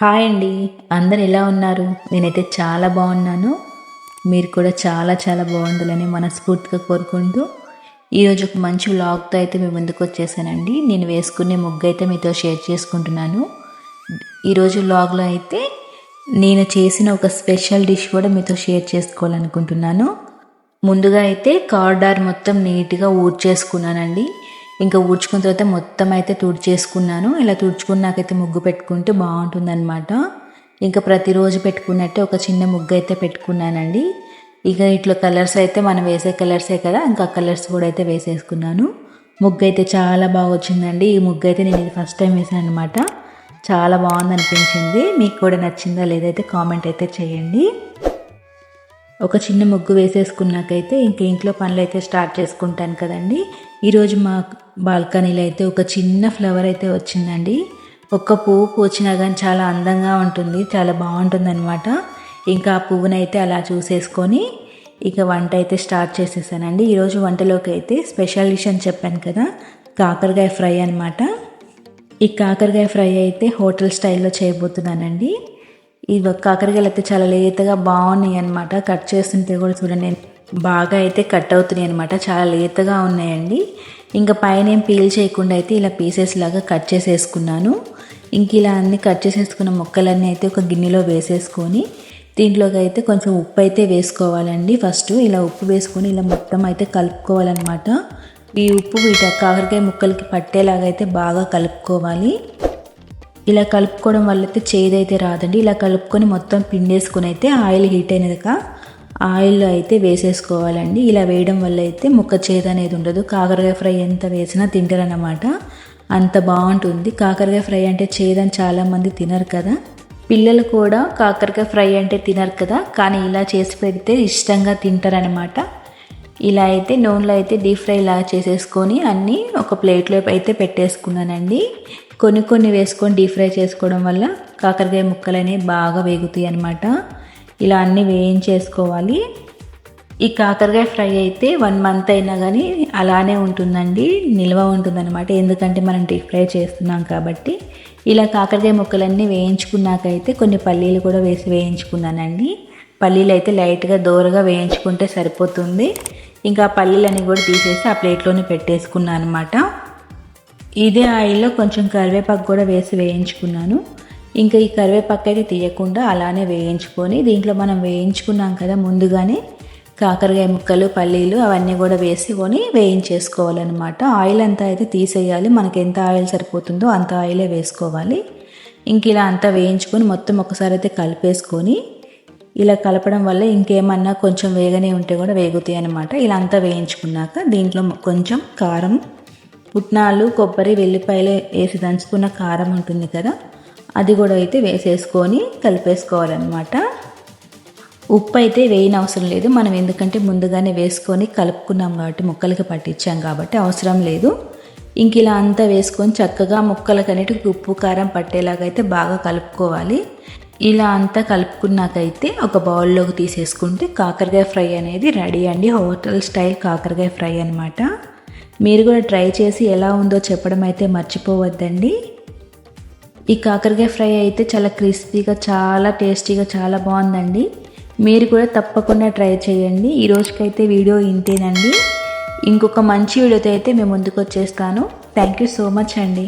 Hi అండి. అందరు ఎలా ఉన్నారు? నేనైతే చాలా బాగున్నాను. మీరు కూడా చాలా చాలా బాగుండాలని మనస్ఫూర్తిగా కోరుకుంటూ ఈరోజు ఒక మంచి వ్లాగ్తో అయితే మీ ముందుకు వచ్చేసానండి. నేను వేసుకునే ముగ్గు అయితే మీతో షేర్ చేసుకుంటున్నాను. ఈరోజు వ్లాగ్లో అయితే నేను చేసిన ఒక స్పెషల్ డిష్ కూడా మీతో షేర్ చేసుకోవాలనుకుంటున్నాను. ముందుగా అయితే కార్డార్ మొత్తం నీట్గా ఊడ్చేసుకున్నానండి. ఇంకా ఊడ్చుకున్న తర్వాత మొత్తం అయితే తుడిచేసుకున్నాను. ఇలా తుడుచుకున్నాకైతే ముగ్గు పెట్టుకుంటే బాగుంటుందన్నమాట. ఇంకా ప్రతిరోజు పెట్టుకున్నట్టే ఒక చిన్న ముగ్గు అయితే పెట్టుకున్నానండి. ఇక ఇట్లా కలర్స్ అయితే మనం వేసే కలర్సే కదా ఇంకా కలర్స్ కూడా అయితే వేసేసుకున్నాను. ముగ్గు అయితే చాలా బాగా వచ్చిందండి. ఈ ముగ్గు అయితే నేను ఇది ఫస్ట్ టైం వేసాను అనమాట చాలా బాగుంది అనిపించింది మీకు కూడా నచ్చిందా లేదైతే కామెంట్ అయితే చేయండి. ఒక చిన్న ముగ్గు వేసేసుకున్నాకైతే ఇంక ఇంట్లో పనులు అయితే స్టార్ట్ చేసుకుంటాను కదండి. ఈరోజు మా బాల్కనీలో అయితే ఒక చిన్న ఫ్లవర్ అయితే వచ్చిందండి. ఒక్క పువ్వు పూచినా కానీ చాలా అందంగా ఉంటుంది చాలా బాగుంటుంది అనమాట ఇంకా ఆ పువ్వునైతే అలా చూసేసుకొని ఇక వంట అయితే స్టార్ట్ చేసేసానండి. ఈరోజు వంటలోకి అయితే స్పెషల్ డిష్ అని చెప్పాను కదా కాకరకాయ ఫ్రై అనమాట ఈ కాకరకాయ ఫ్రై అయితే హోటల్ స్టైల్లో చేయబోతున్నానండి. ఈ కాకరకాయలు అయితే చాలా లేతగా బాగున్నాయి అనమాట కట్ చేస్తుంటే కూడా చూడండి బాగా అయితే కట్ అవుతున్నాయి అనమాట చాలా లేతగా ఉన్నాయండి. ఇంకా పైన ఏం పీల్ చేయకుండా అయితే ఇలా పీసెస్ లాగా కట్ చేసేసుకున్నాను. ఇంక ఇలా అన్ని కట్ చేసేసుకున్న ముక్కలన్నీ అయితే ఒక గిన్నెలో వేసేసుకొని దీంట్లోకి అయితే కొంచెం ఉప్పు అయితే వేసుకోవాలండి. ఫస్ట్ ఇలా ఉప్పు వేసుకొని ఇలా మొత్తం అయితే కలుపుకోవాలన్నమాట. ఈ ఉప్పు వీటి కాకరకాయ ముక్కలకి పట్టేలాగా అయితే బాగా కలుపుకోవాలి. ఇలా కలుపుకోవడం వల్ల అయితే చేదైతే రాదండి. ఇలా కలుపుకొని మొత్తం పిండేసుకొని అయితే ఆయిల్ హీట్ అయినదిగా ఆయిల్ అయితే వేసేసుకోవాలండి. ఇలా వేయడం వల్ల అయితే ముక్క చేదు అనేది ఉండదు. కాకరకాయ ఫ్రై ఎంత వేసినా తింటారన్నమాట. అంత బాగుంటుంది. కాకరకాయ ఫ్రై అంటే చేదని చాలామంది తినరు కదా. పిల్లలు కూడా కాకరకాయ ఫ్రై అంటే తినరు కదా. కానీ ఇలా చేసి పెడితే ఇష్టంగా తింటారనమాట ఇలా అయితే నూనెలో అయితే డీప్ ఫ్రై ఇలా చేసేసుకొని అన్నీ ఒక ప్లేట్లో అయితే పెట్టేసుకున్నానండి. కొన్ని కొన్ని వేసుకొని డీప్ ఫ్రై చేసుకోవడం వల్ల కాకరకాయ ముక్కలు అనేవి బాగా వేగుతాయి అనమాట ఇలా అన్నీ వేయించేసుకోవాలి. ఈ కాకరకాయ ఫ్రై అయితే వన్ మంత్ అయినా కానీ అలానే ఉంటుందండి నిల్వ ఉంటుందన్నమాట. ఎందుకంటే మనం డీప్ ఫ్రై చేస్తున్నాం కాబట్టి. ఇలా కాకరకాయ ముక్కలన్నీ వేయించుకున్నాకైతే కొన్ని పల్లీలు కూడా వేసి వేయించుకున్నానండి. పల్లీలు అయితే లైట్గా దోరగా వేయించుకుంటే సరిపోతుంది. ఇంకా పల్లీలన్నీ కూడా తీసేసి ఆ ప్లేట్లోనే పెట్టేసుకున్నాను అనమాట ఇదే ఆయిల్లో కొంచెం కరివేపాకు కూడా వేసి వేయించుకున్నాను. ఇంకా ఈ కరివేపాకు అయితే తీయకుండా అలానే వేయించుకొని దీంట్లో మనం వేయించుకున్నాం కదా ముందుగానే కాకరకాయ ముక్కలు పల్లీలు అవన్నీ కూడా వేసుకొని వేయించేసుకోవాలన్నమాట. ఆయిల్ అంతా అయితే తీసేయాలి. మనకి ఎంత ఆయిల్ సరిపోతుందో అంత ఆయిలే వేసుకోవాలి. ఇంక ఇలా అంతా వేయించుకొని మొత్తం ఒకసారి అయితే కలిపేసుకొని ఇలా కలపడం వల్ల ఇంకేమన్నా కొంచెం వేగనే ఉంటే కూడా వేగుతాయి అనమాట ఇలా అంతా వేయించుకున్నాక దీంట్లో కొంచెం కారం పుట్నాలు కొబ్బరి వెల్లిపాయలు వేసి దంచుకున్న కారం ఉంటుంది కదా అది కూడా అయితే వేసేసుకొని కలిపేసుకోవాలన్నమాట. ఉప్పు అయితే వేయని అవసరం లేదు మనం ఎందుకంటే ముందుగానే వేసుకొని కలుపుకున్నాం కాబట్టి ముక్కలకి పట్టించాం కాబట్టి అవసరం లేదు. ఇంక ఇలా అంతా వేసుకొని చక్కగా ముక్కలకన్నిటికి ఉప్పు కారం పట్టేలాగా అయితే బాగా కలుపుకోవాలి. ఇలా అంతా కలుపుకున్నాకైతే ఒక బౌల్లోకి తీసేసుకుంటే కాకరకాయ ఫ్రై అనేది రెడీ అండి హోటల్ స్టైల్ కాకరకాయ ఫ్రై అనమాట మీరు కూడా ట్రై చేసి ఎలా ఉందో చెప్పడం అయితే మర్చిపోవద్దండి. ఈ కాకరకాయ ఫ్రై అయితే చాలా క్రిస్పీగా చాలా టేస్టీగా చాలా బాగుందండి. మీరు కూడా తప్పకుండా ట్రై చేయండి. ఈ రోజుకైతే వీడియో ఇంతేనండి. ఇంకొక మంచి వీడియోతో అయితే మేము ముందుకు వచ్చేస్తాను. థ్యాంక్ యూ సో మచ్ అండి.